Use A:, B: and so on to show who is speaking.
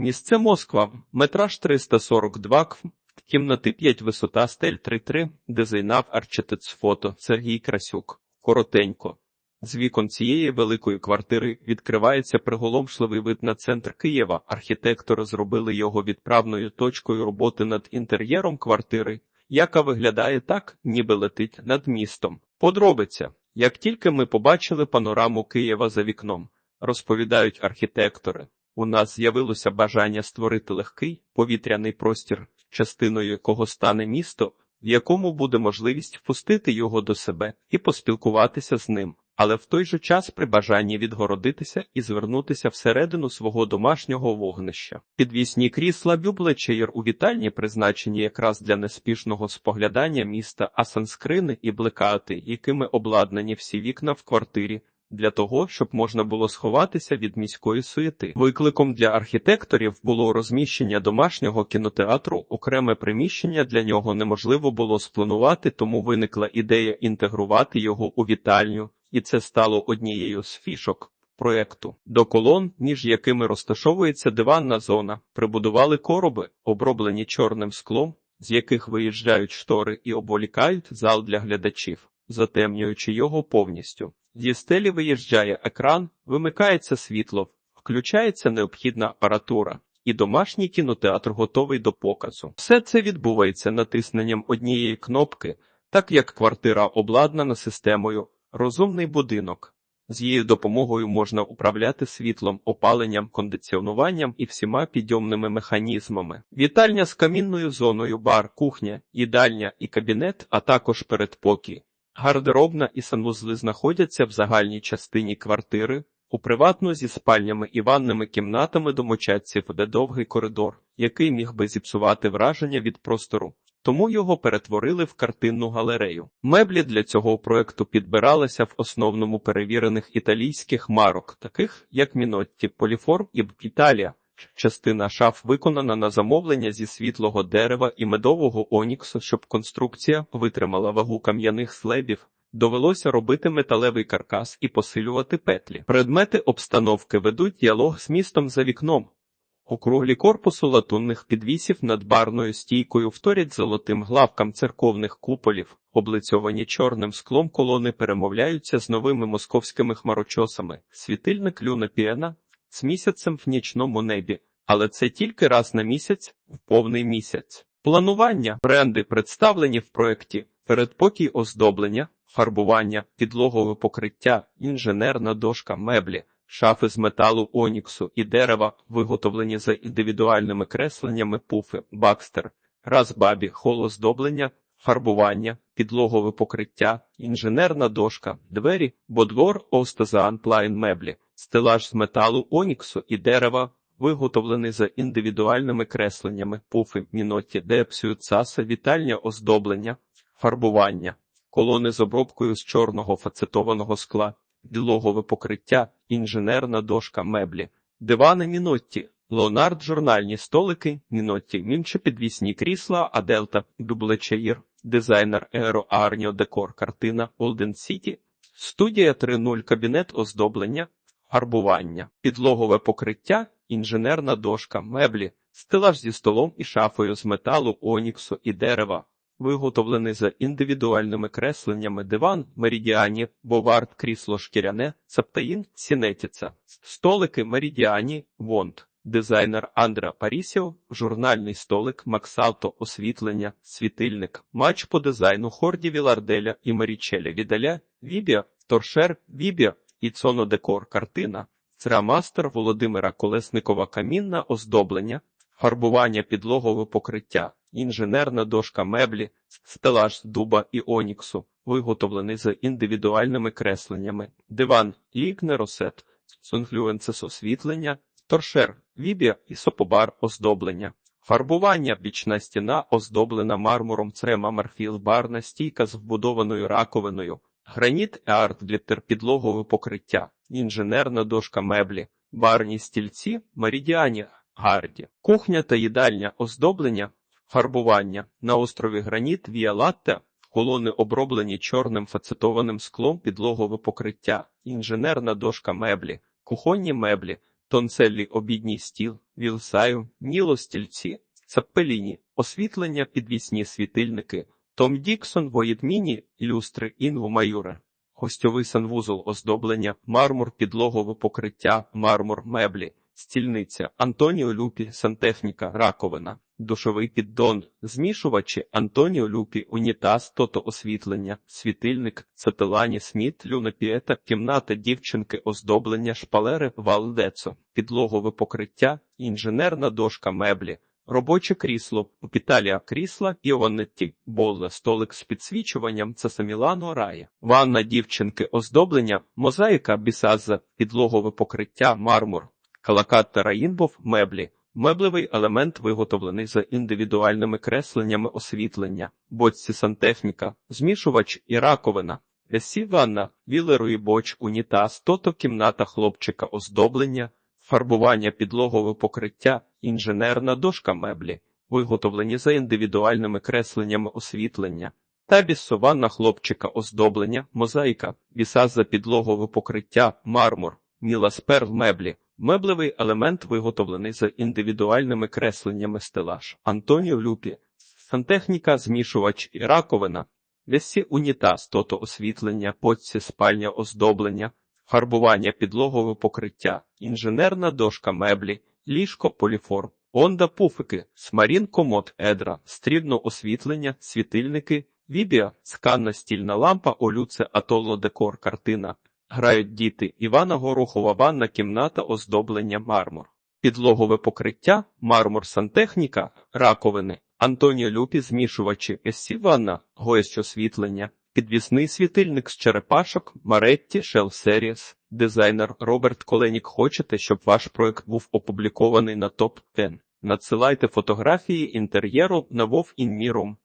A: Місце Москва, метраж 342 кв. Кімнати 5, висота стель 3-3, дизайнав арчитець фото Сергій Красюк. Коротенько. З вікон цієї великої квартири відкривається приголомшливий вид на центр Києва. Архітектори зробили його відправною точкою роботи над інтер'єром квартири, яка виглядає так, ніби летить над містом. Подробиця. Як тільки ми побачили панораму Києва за вікном, розповідають архітектори, у нас з'явилося бажання створити легкий повітряний простір, частиною якого стане місто, в якому буде можливість впустити його до себе і поспілкуватися з ним, але в той же час при бажанні відгородитися і звернутися всередину свого домашнього вогнища. Підвісні крісла бюблечеєр у вітальні призначені якраз для неспішного споглядання міста, а санскрини і блекати, якими обладнані всі вікна в квартирі. Для того, щоб можна було сховатися від міської суєти. Викликом для архітекторів було розміщення домашнього кінотеатру, окреме приміщення для нього неможливо було спланувати, тому виникла ідея інтегрувати його у вітальню, і це стало однією з фішок проекту. До колон, між якими розташовується диванна зона, прибудували короби, оброблені чорним склом, з яких виїжджають штори і обволікають зал для глядачів, затемнюючи його повністю. Зі стелі виїжджає екран, вимикається світло, включається необхідна апаратура, і домашній кінотеатр готовий до показу. Все це відбувається натисненням однієї кнопки, так як квартира обладнана системою розумний будинок. З її допомогою можна управляти світлом, опаленням, кондиціонуванням і всіма підйомними механізмами. Вітальня з камінною зоною, бар, кухня, їдальня і кабінет, а також передпокій. Гардеробна і санвузли знаходяться в загальній частині квартири. У приватну зі спальнями і ванними кімнатами домочадців веде довгий коридор, який міг би зіпсувати враження від простору, тому його перетворили в картинну галерею. Меблі для цього проекту підбиралися в основному перевірених італійських марок, таких як Мінотті, Поліформ і Італія. Частина шаф виконана на замовлення зі світлого дерева і медового оніксу, щоб конструкція витримала вагу кам'яних слебів. Довелося робити металевий каркас і посилювати петлі. Предмети обстановки ведуть діалог з містом за вікном. Округлі корпусу латунних підвісів над барною стійкою вторять золотим главкам церковних куполів, облицьовані чорним склом колони перемовляються з новими московськими хмарочосами. Світильник люна піена з місяцем в нічному небі, але це тільки раз на місяць в повний місяць. Планування бренди представлені в проєкті, передпокій оздоблення, фарбування, підлогове покриття, інженерна дошка, меблі, шафи з металу оніксу і дерева, виготовлені за індивідуальними кресленнями, пуфи, бакстер, розбабі, холоздоблення, фарбування, підлогове покриття, інженерна дошка, двері, бодвор, остазаан, плайн меблі, стелаж з металу оніксу і дерева, виготовлений за індивідуальними кресленнями, пуфи, міноті, депсію, цаса, вітальня оздоблення, фарбування, колони з обробкою з чорного фацетованого скла, підлогове покриття, інженерна дошка, меблі, дивани мінотті, Леонард журнальні столики, мінотті, мінче підвісні крісла, Аделта, Дублечеїр, дизайнер Еро Арніо Декор, картина Олден Сіті, студія 3.0, кабінет оздоблення, фарбування, підлогове покриття, інженерна дошка, меблі, стелаж зі столом і шафою з металу, оніксу і дерева, виготовлений за індивідуальними кресленнями диван, меридіані, бовард, крісло шкіряне, саптаїн, сінетіця, столики меридіані, вонт. Дизайнер Андра Парісіо, журнальний столик, Максалто, освітлення, світильник, матч по дизайну Хорді Віларделя і Марічеля Відаля, Вібіа, Торшер, Вібіа і Цоно Декор картина, Церамастер Володимира Колесникова камінна оздоблення, фарбування підлогове покриття, інженерна дошка меблі, стелаж з дуба і оніксу, виготовлений за індивідуальними кресленнями, диван, лікне росет, сонфлюенцес освітлення, торшер, вібія і сопобар оздоблення. Фарбування бічна стіна оздоблена мармуром црема марфіл барна стійка з вбудованою раковиною, граніт еарт гліттер підлогове покриття, інженерна дошка меблі, барні стільці, меридіані, гарді, кухня та їдальня оздоблення, фарбування. На острові Граніт Віа Латте, колони оброблені чорним фацетованим склом підлогове покриття, інженерна дошка меблі, кухонні меблі, Тонцеллі обідній стіл, вілсаю, ніло стільці, цапеліні, освітлення, підвісні світильники, Том Діксон, воєдміні, люстри, інву майора. Гостьовий санвузол оздоблення, мармур, підлогове покриття, мармур, меблі, стільниця, Антоніо Люпі, сантехніка, раковина, душовий піддон, змішувачі, Антоніо Люпі, унітаз, тото освітлення, світильник, цетелані, сміт, люнапіета, кімната дівчинки, оздоблення, шпалери, валдецо, підлогове покриття, інженерна дошка меблі, Робоче крісло, Італія крісла, Іонетті, Болла, столик з підсвічуванням, це Самілано Рає, ванна дівчинки, оздоблення, мозаїка, бісаза, підлогове покриття, мармур, калакат та раїнбов, меблі, меблевий елемент виготовлений за індивідуальними кресленнями освітлення, боці сантехніка, змішувач і раковина. Весі ванна, вілеру і боч, унітаз, тото кімната хлопчика, оздоблення, фарбування підлогове покриття, інженерна дошка меблі, виготовлені за індивідуальними кресленнями освітлення, та ванна хлопчика оздоблення, мозаїка, віса за підлогове покриття, мармур, міла з перл меблі, меблевий елемент виготовлений за індивідуальними кресленнями стелаж, Антоніо Люпі, сантехніка, змішувач і раковина, весі унітаз, тото освітлення, поці спальня оздоблення, фарбування підлогове покриття, інженерна дошка меблі, ліжко поліформ, онда пуфики, смарін комод едра, стрібно освітлення, світильники, вібія, сканна стільна лампа, олюце атоло декор картина. Грають діти, Івана Горохова ванна кімната оздоблення мармур. Підлогове покриття, мармур сантехніка, раковини, Антоніо Люпі змішувачі, Ессі ванна, гоящ освітлення, підвісний світильник з черепашок, Маретті, Shell Series, дизайнер Роберт Коленік. Хочете, щоб ваш проект був опублікований на топ 10 Надсилайте фотографії інтер'єру на Вов Рю.